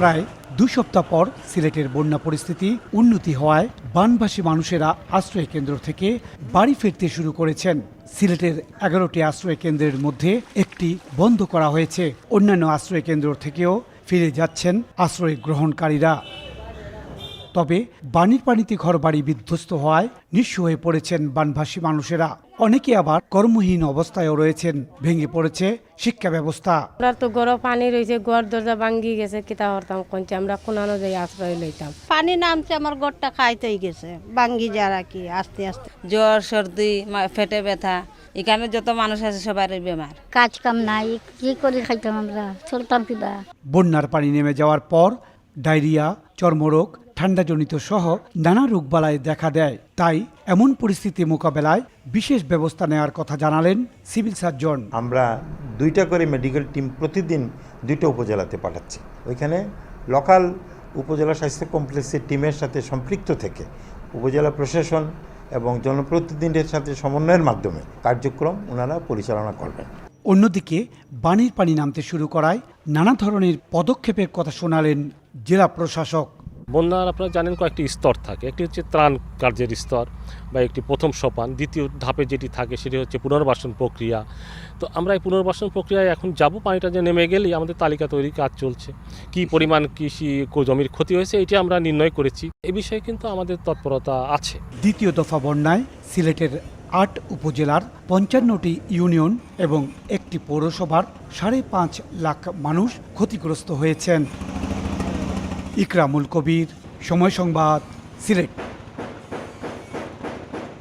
প্রায় দুই সপ্তাহ পর সিলেটের বন্যা পরিস্থিতি উন্নতি হওয়ায় বানবাসী মানুষেরা আশ্রয় কেন্দ্র থেকে বাড়ি ফিরতে শুরু করেছেন। সিলেটের এগারোটি আশ্রয় কেন্দ্রের মধ্যে একটি বন্ধ করা হয়েছে। অন্যান্য আশ্রয় কেন্দ্র থেকেও ফিরে যাচ্ছেন আশ্রয় গ্রহণকারীরা। তবে বাণীর পানিতে ঘরবাড়ি বিধ্বস্ত হওয়ায় নিঃস্ব হয়ে পড়েছেন বানভাসী মানুষেরা। অনেকে আবার কর্মহীন অবস্থায়ও রয়েছেন। ভেঙে পড়েছে শিক্ষা ব্যবস্থা। আমরা তো গরম পানি রয়েছে ঘর দরজা ভাঙ্গি গেছে কিতা হরতাম কোনছে আমরা কোনানো যাই আশ্রয় লইতাম। পানি নামছে আমার গড়টা খাইতেই গেছে বাঙ্গি যারা কি আস্তে আস্তে। জ্বর সর্দি পেটে ব্যথা এখানে যত মানুষ আছে সবারই বেমার। কাজ কাম নাই কি করে খাইতাম আমরা? চলতাম কিবা? বন্যার পানি নেমে যাওয়ার পর ডায়রিয়া, চর্মরোগ, ঠান্ডাজনিত সহ নানা রোগবালাই দেখা দেয়। তাই এমন পরিস্থিতি মোকাবেলায় বিশেষ ব্যবস্থা নেওয়ার কথা জানালেন সিভিল সার্জন। আমরা দুইটা করে মেডিকেল টিম প্রতিদিন দুইটা উপজেলাতে পাঠাচ্ছি। ওইখানে লোকাল উপজেলা স্বাস্থ্য কমপ্লেক্সের টিমের সাথে সম্পৃক্ত থেকে উপজেলা প্রশাসন এবং জনপ্রতিনিধিদের সাথে সমন্বয়ের মাধ্যমে কার্যক্রম ওনারা পরিচালনা করবেন। অন্যদিকে বাণীর পানি নামতে শুরু করায় নানা ধরনের পদক্ষেপের কথা শোনালেন জেলা প্রশাসক। বন্যার আপনারা জানেন কয়েকটি স্তর থাকে। একটি হচ্ছে ত্রাণ কার্যের স্তর বা একটি প্রথম সোপান। দ্বিতীয় ধাপে যেটি থাকে সেটি হচ্ছে পুনর্বাসন প্রক্রিয়া। তো আমরা এই পুনর্বাসন প্রক্রিয়ায় এখন যাব। পানিটা যে নেমে গেলেই আমাদের তালিকা তৈরি কাজ চলছে। কি পরিমাণ কৃষি জমির ক্ষতি হয়েছে এটি আমরা নির্ণয় করেছি। এ বিষয়ে কিন্তু আমাদের তৎপরতা আছে। দ্বিতীয় দফা বন্যায় সিলেটের আট উপজেলার পঞ্চান্নটি ইউনিয়ন এবং একটি পৌরসভার সাড়ে পাঁচ লাখ মানুষ ক্ষতিগ্রস্ত হয়েছেন। ইকরামুল কবির, সময় সংবাদ, সিলেট।